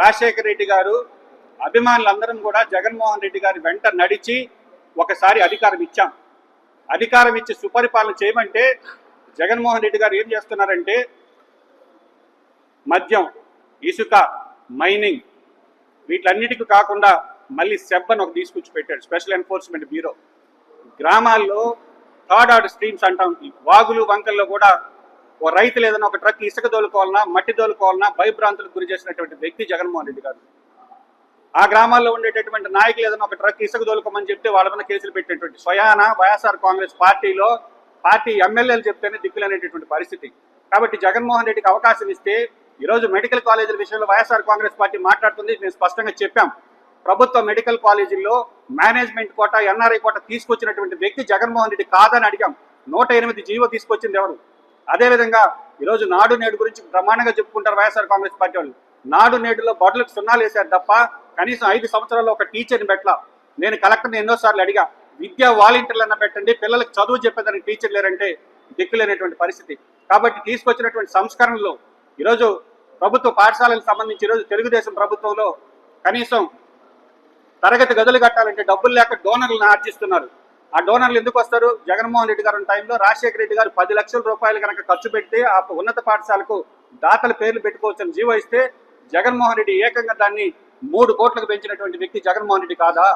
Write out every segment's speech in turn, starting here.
రాజశేఖర రెడ్డి గారు అభిమానులందరం కూడా జగన్మోహన్ రెడ్డి గారి వెంట నడిచి ఒకసారి అధికారం ఇచ్చాం. అధికారం ఇచ్చి సుపరిపాలన చేయమంటే జగన్మోహన్ రెడ్డి గారు ఏం చేస్తున్నారంటే మద్యం ఇసుక మైనింగ్ వీటన్నిటికి కాకుండా మళ్ళీ సెబ్బన్ ఒక తీసుకొచ్చి పెట్టాడు స్పెషల్ ఎన్ఫోర్స్మెంట్ బ్యూరో. గ్రామాల్లో థర్డ్ ఆర్డర్ స్ట్రీమ్స్ అంటాం. వాగులు వంకల్లో కూడా ఓ రైతులు ఏదైనా ఒక ట్రక్ ఇసుక దోలుకోవాలన్నా మట్టి దోలుకోవాలన్నా భయభ్రాంతులకు గురి చేసినటువంటి వ్యక్తి జగన్మోహన్ రెడ్డి గారు. ఆ గ్రామాల్లో ఉండేటటువంటి నాయకులు ఏదైనా ఒక ట్రక్ ఇసుక దోలుకోమని చెప్తే వాళ్ళ మీద కేసులు పెట్టేటువంటి స్వయాన వైఎస్ఆర్ కాంగ్రెస్ పార్టీలో పార్టీ ఎమ్మెల్యేలు చెప్తేనే దిక్కులనేటటువంటి పరిస్థితి. కాబట్టి జగన్మోహన్ రెడ్డికి అవకాశం ఇస్తే ఈరోజు మెడికల్ కాలేజీల విషయంలో వైఎస్ఆర్ కాంగ్రెస్ పార్టీ మాట్లాడుతుంది మేము స్పష్టంగా చెప్పాం. ప్రభుత్వ మెడికల్ కాలేజీల్లో మేనేజ్మెంట్ కోట ఎన్ఆర్ఐ కోట తీసుకొచ్చినటువంటి వ్యక్తి జగన్మోహన్ రెడ్డి కాదని అడిగాం. నూట ఎనిమిది జీవో తీసుకొచ్చింది ఎవరు? అదేవిధంగా ఈరోజు నాడు నేడు గురించి బ్రహ్మాండంగా చెప్పుకుంటారు వైఎస్ఆర్ కాంగ్రెస్ పార్టీ వాళ్ళు. నాడు నేడులో బడ్లకు సున్నాలు వేశారు తప్ప కనీసం ఐదు సంవత్సరాల్లో ఒక టీచర్ని పెట్టలా. నేను కలెక్టర్ని ఎన్నోసార్లు అడిగా విద్యా వాలంటీర్లన్నా పెట్టండి పిల్లలకు చదువు చెప్పేదానికి టీచర్ లేరంటే దిక్కులేనటువంటి పరిస్థితి. కాబట్టి తీసుకొచ్చినటువంటి సంస్కరణలు ఈరోజు ప్రభుత్వ పాఠశాలకు సంబంధించి ఈరోజు తెలుగుదేశం ప్రభుత్వంలో కనీసం తరగతి గదులు కట్టాలంటే డబ్బులు లేక డోనర్లను ఆర్జిస్తున్నారు. ఆ డోనర్లు ఎందుకు వస్తారు? జగన్మోహన్ రెడ్డి గారు టైంలో రాజశేఖర రెడ్డి గారు పది లక్షల రూపాయలు కనుక ఖర్చు పెడితే ఆ ఉన్నత పాఠశాలకు దాతల పేర్లు పెట్టుకోవచ్చని జీవో ఇస్తే జగన్మోహన్ రెడ్డి ఏకంగా దాన్ని మూడు కోట్లకు పెంచినటువంటి వ్యక్తి జగన్మోహన్ రెడ్డి కాదా?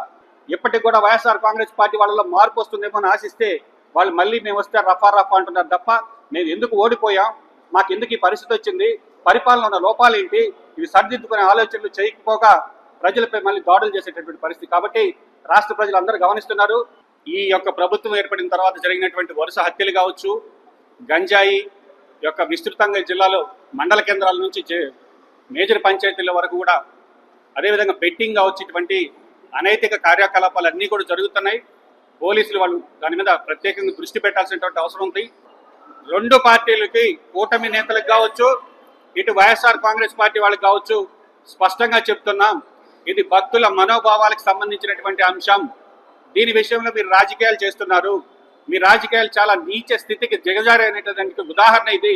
ఇప్పటికి కూడా వైఎస్ఆర్ కాంగ్రెస్ పార్టీ వాళ్ళలో మార్పు వస్తుందేమో అని ఆశిస్తే వాళ్ళు మళ్ళీ మేము వస్తే రఫా రఫా అంటున్నారు తప్ప మేము ఎందుకు ఓడిపోయాం? మాకు ఎందుకు ఈ పరిస్థితి వచ్చింది? పరిపాలన ఉన్న లోపాలు ఏంటి? ఇవి సరిదిద్దుకునే ఆలోచనలు చేయకపోగా ప్రజలపై మళ్ళీ దాడులు చేసేటటువంటి పరిస్థితి. కాబట్టి రాష్ట్ర ప్రజలు అందరూ గమనిస్తున్నారు. ఈ యొక్క ప్రభుత్వం ఏర్పడిన తర్వాత జరిగినటువంటి వరుస హత్యలు కావచ్చు గంజాయి యొక్క విస్తృతంగా జిల్లాలో మండల కేంద్రాల నుంచి చే- మేజర్ పంచాయతీల వరకు కూడా అదేవిధంగా బెట్టింగ్ కావచ్చు ఇటువంటి అనైతిక కార్యకలాపాలు అన్నీ కూడా జరుగుతున్నాయి. పోలీసులు వాళ్ళు దాని మీద ప్రత్యేకంగా దృష్టి పెట్టాల్సినటువంటి అవసరం ఉంది. రెండు పార్టీలకి కూటమి నేతలకు కావచ్చు ఇటు వైఎస్ఆర్ కాంగ్రెస్ పార్టీ వాళ్ళకి కావచ్చు స్పష్టంగా చెప్తున్నాం. ఇది భక్తుల మనోభావాలకు సంబంధించినటువంటి అంశం. దీని విషయంలో మీరు రాజకీయాలు చేస్తున్నారు. మీ రాజకీయాలు చాలా నీచ స్థితికి దిగజారైనటువంటి ఉదాహరణ ఇది.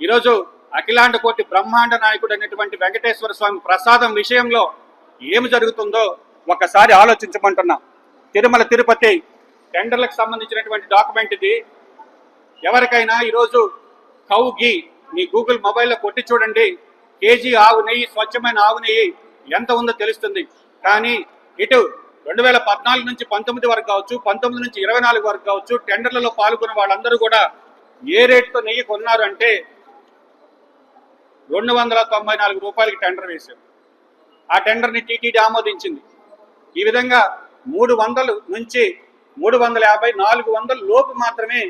ఈరోజు అఖిలాండ కోటి బ్రహ్మాండ నాయకుడు అనేటువంటి వెంకటేశ్వర స్వామి ప్రసాదం విషయంలో ఏమి జరుగుతుందో ఒకసారి ఆలోచించమంటున్నా. తిరుమల తిరుపతి టెండర్లకు సంబంధించినటువంటి డాక్యుమెంట్ ఇది. ఎవరికైనా ఈరోజు కౌ గీ మీ గూగుల్ మొబైల్లో కొట్టి చూడండి. కేజీ ఆవు నెయ్యి స్వచ్ఛమైన ఆవు నెయ్యి ఎంత ఉందో తెలుస్తుంది. కానీ ఇటు రెండు వేల పద్నాలుగు నుంచి పంతొమ్మిది వరకు కావచ్చు పంతొమ్మిది నుంచి ఇరవై నాలుగు వరకు కావచ్చు టెండర్లలో పాల్గొన్న వాళ్ళందరూ కూడా ఏ రేటుతో నెయ్యి కొన్నారు అంటే రెండు వందల తొంభై నాలుగు రూపాయలకి టెండర్ వేశారు. ఆ టెండర్ని టీటీడీ ఆమోదించింది. ఈ విధంగా మూడు వందలు నుంచి మూడు వందల యాభై నాలుగు వందల లోపు మాత్రమే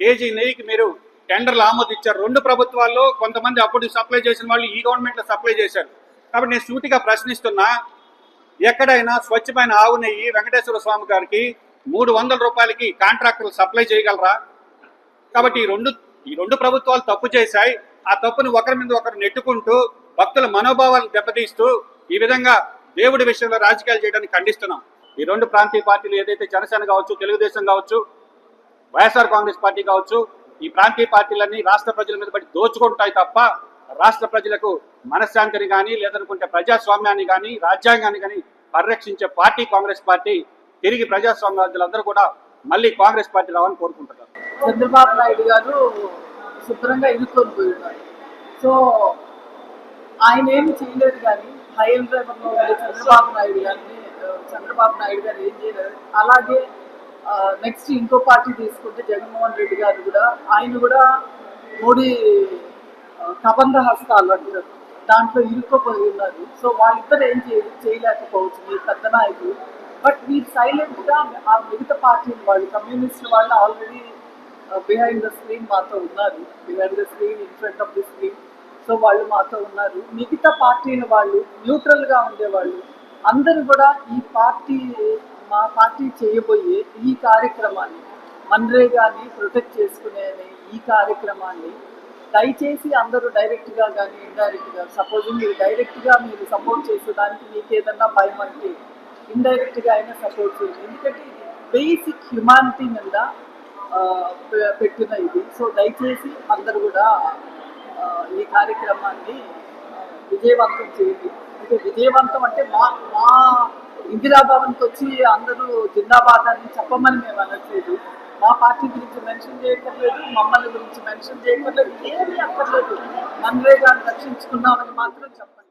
కేజీ నెయ్యికి మీరు టెండర్లు ఆమోదించారు. రెండు ప్రభుత్వాల్లో కొంతమంది అప్పుడు సప్లై చేసిన వాళ్ళు ఈ గవర్నమెంట్లో సప్లై చేశారు. కాబట్టి నేను సూటిగా ప్రశ్నిస్తున్నా ఎక్కడైనా స్వచ్ఛమైన ఆవు నెయ్యి వెంకటేశ్వర స్వామి గారికి మూడు వందల రూపాయలకి కాంట్రాక్టర్లు సప్లై చేయగలరా? కాబట్టి ఈ రెండు ఈ రెండు ప్రభుత్వాలు తప్పు చేశాయి. ఆ తప్పును ఒకరి మీద ఒకరు నెట్టుకుంటూ భక్తుల మనోభావాలను దెబ్బతీస్తూ ఈ విధంగా దేవుడి విషయంలో రాజకీయాలు చేయడానికి ఖండిస్తున్నాం. ఈ రెండు ప్రాంతీయ పార్టీలు ఏదైతే జనసేన కావచ్చు తెలుగుదేశం కావచ్చు వైఎస్ఆర్ కాంగ్రెస్ పార్టీ కావచ్చు ఈ ప్రాంతీయ పార్టీలన్నీ రాష్ట్ర ప్రజల మీద పడి దోచుకుంటాయి తప్ప రాష్ట్ర ప్రజలకు మనశ్శాంతిని కానీ లేదనుకుంటే ప్రజాస్వామ్యాన్ని కానీ రాజ్యాంగాన్ని కానీ పరిరక్షించే పార్టీ కాంగ్రెస్ పార్టీ తిరిగి ప్రజాస్వామ్యవాదులందరూ కూడా మళ్ళీ కాంగ్రెస్ పార్టీ రావాలని కోరుకుంటున్నారు. చంద్రబాబు నాయుడు గారు శుభ్రంగా ఎదుర్కొని పోయి ఉన్నారు సో ఆయన ఏమి చేయలేదు కానీ హైల్ డ్రైవర్లో చంద్రబాబు నాయుడు గారిని చంద్రబాబు నాయుడు గారు ఏం చేయలేదు. అలాగే నెక్స్ట్ ఇంకో పార్టీ తీసుకుంటే జగన్మోహన్ రెడ్డి గారు కూడా ఆయన కూడా మోడీ కబంధ హస్తాలు అంటారు దాంట్లో ఇరుక్కుపోయి ఉన్నారు. సో వాళ్ళిద్దరు ఏం చేయ చేయలేకపోవచ్చు మీరు పెద్ద నాయకులు. బట్ మీరు సైలెంట్గా ఆ మిగతా పార్టీలు వాళ్ళు కమ్యూనిస్ట్ వాళ్ళు ఆల్రెడీ బిహైండ్ ద స్క్రీన్ మాతో ఉన్నారు. Behind the screen in front of the screen so వాళ్ళు మాతో ఉన్నారు. మిగతా పార్టీల వాళ్ళు న్యూట్రల్గా ఉండేవాళ్ళు అందరూ కూడా ఈ పార్టీ మా పార్టీ చేయబోయే ఈ కార్యక్రమాన్ని మన్రేగాని ప్రొటెక్ట్ చేసుకునే ఈ కార్యక్రమాన్ని దయచేసి అందరూ డైరెక్ట్గా కానీ ఇండైరెక్ట్గా సపోజ్ మీరు డైరెక్ట్గా మీరు సపోర్ట్ చేసేదానికి మీకు ఏదన్నా భయం అంటే ఇండైరెక్ట్గా అయినా సపోర్ట్ చేయండి. ఎందుకంటే ఇది బేసిక్ హ్యుమానిటీ మీద పె- పెట్టిన ఇది. సో దయచేసి అందరూ కూడా ఈ కార్యక్రమాన్ని విజయవంతం చేయండి. అంటే విజయవంతం అంటే మా మా ఇందిరాభవన్కి వచ్చి అందరూ జిందాబాద్ అని చెప్పమని మేము అనట్లేదు. మా పార్టీ గురించి మెన్షన్ చేయక్కర్లేదు మమ్మల్ని గురించి మెన్షన్ చేయక్కర్లేదు ఏమీ అక్కర్లేదు. నన్రేగాని రక్షించుకున్నామని మాత్రం చెప్పండి